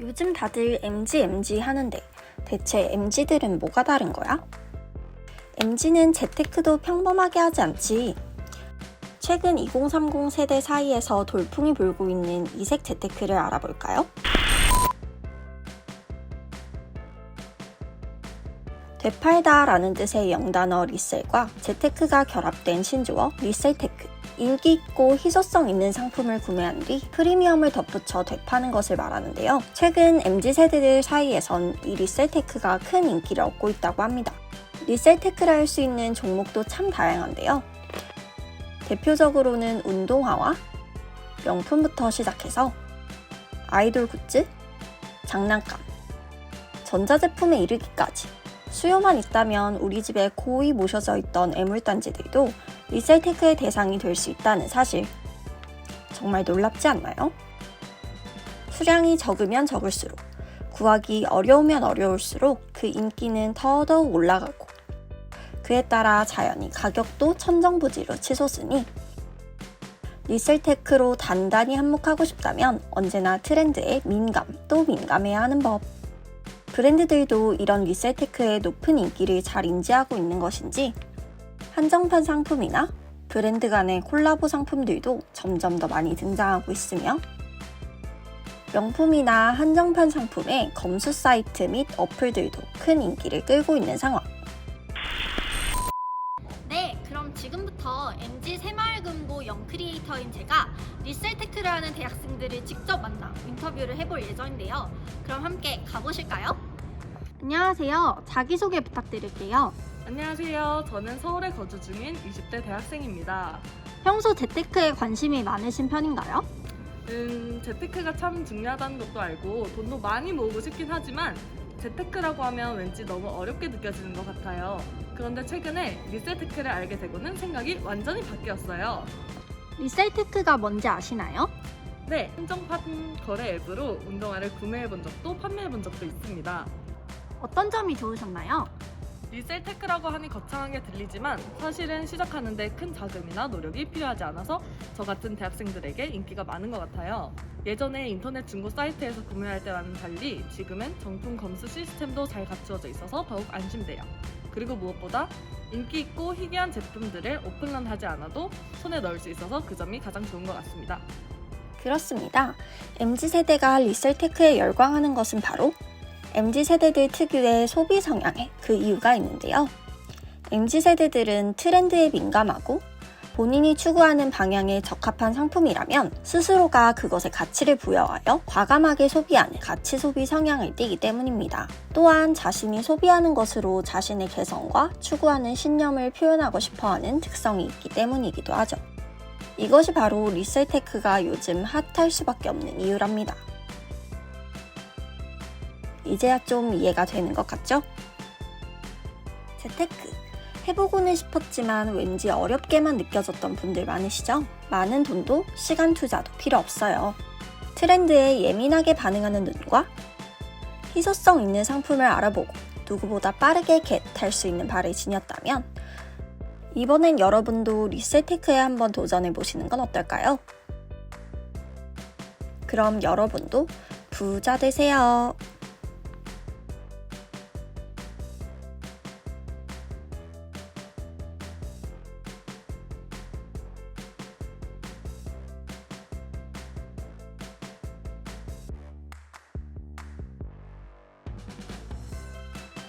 요즘 다들 MG, MG 하는데 대체 MG들은 뭐가 다른 거야? MG는 재테크도 평범하게 하지 않지. 최근 2030 세대 사이에서 돌풍이 불고 있는 이색 재테크를 알아볼까요? 되팔다 라는 뜻의 영단어 리셀과 재테크가 결합된 신조어 리셀테크. 인기 있고 희소성 있는 상품을 구매한 뒤 프리미엄을 덧붙여 되파는 것을 말하는데요. 최근 MZ세대들 사이에선 이 리셀테크가 큰 인기를 얻고 있다고 합니다. 리셀테크를 할수 있는 종목도 참 다양한데요. 대표적으로는 운동화와 명품부터 시작해서 아이돌 굿즈, 장난감, 전자제품에 이르기까지 수요만 있다면 우리 집에 고이 모셔져 있던 애물단지들도 리셀테크의 대상이 될 수 있다는 사실. 정말 놀랍지 않나요? 수량이 적으면 적을수록, 구하기 어려우면 어려울수록 그 인기는 더더욱 올라가고, 그에 따라 자연히 가격도 천정부지로 치솟으니, 리셀테크로 단단히 한몫하고 싶다면 언제나 트렌드에 민감 또 민감해야 하는 법. 브랜드들도 이런 리셀테크의 높은 인기를 잘 인지하고 있는 것인지 한정판 상품이나 브랜드 간의 콜라보 상품들도 점점 더 많이 등장하고 있으며 명품이나 한정판 상품의 검수 사이트 및 어플들도 큰 인기를 끌고 있는 상황. 네, 그럼 지금부터 MG 새마을금고 영 크리에이터인 제가 리셀테크를 하는 대학생들을 직접 만나 인터뷰를 해볼 예정인데요. 그럼 함께 가보실까요? 안녕하세요. 자기소개 부탁드릴게요. 안녕하세요. 저는 서울에 거주 중인 20대 대학생입니다. 평소 재테크에 관심이 많으신 편인가요? 음, 재테크가 참 중요하다는 것도 알고 돈도 많이 모으고 싶긴 하지만 재테크라고 하면 왠지 너무 어렵게 느껴지는 것 같아요. 그런데 최근에 리셀테크를 알게 되고는 생각이 완전히 바뀌었어요. 리셀테크가 뭔지 아시나요? 네, 한정판 거래 앱으로 운동화를 구매해 본 적도 판매해 본 적도 있습니다. 어떤 점이 좋으셨나요? 리셀 테크라고 하니 거창하게 들리지만 사실은 시작하는데 큰 자금이나 노력이 필요하지 않아서 저 같은 대학생들에게 인기가 많은 것 같아요. 예전에 인터넷 중고 사이트에서 구매할 때와는 달리 지금은 정품 검수 시스템도 잘 갖추어져 있어서 더욱 안심돼요. 그리고 무엇보다 인기 있고 희귀한 제품들을 오픈런 하지 않아도 손에 넣을 수 있어서 그 점이 가장 좋은 것 같습니다. 그렇습니다. MZ세대가 리셀테크에 열광하는 것은 바로 MZ세대들 특유의 소비 성향에 그 이유가 있는데요. MZ세대들은 트렌드에 민감하고 본인이 추구하는 방향에 적합한 상품이라면 스스로가 그것에 가치를 부여하여 과감하게 소비하는 가치 소비 성향을 띠기 때문입니다. 또한 자신이 소비하는 것으로 자신의 개성과 추구하는 신념을 표현하고 싶어 하는 특성이 있기 때문이기도 하죠. 이것이 바로 리셀테크가 요즘 핫할 수밖에 없는 이유랍니다. 이제야 좀 이해가 되는 것 같죠? 재테크. 해보고는 싶었지만 왠지 어렵게만 느껴졌던 분들 많으시죠? 많은 돈도 시간 투자도 필요 없어요. 트렌드에 예민하게 반응하는 눈과 희소성 있는 상품을 알아보고 누구보다 빠르게 겟할 수 있는 발을 지녔다면 이번엔 여러분도 리셀테크에 한번 도전해 보시는 건 어떨까요? 그럼 여러분도 부자 되세요.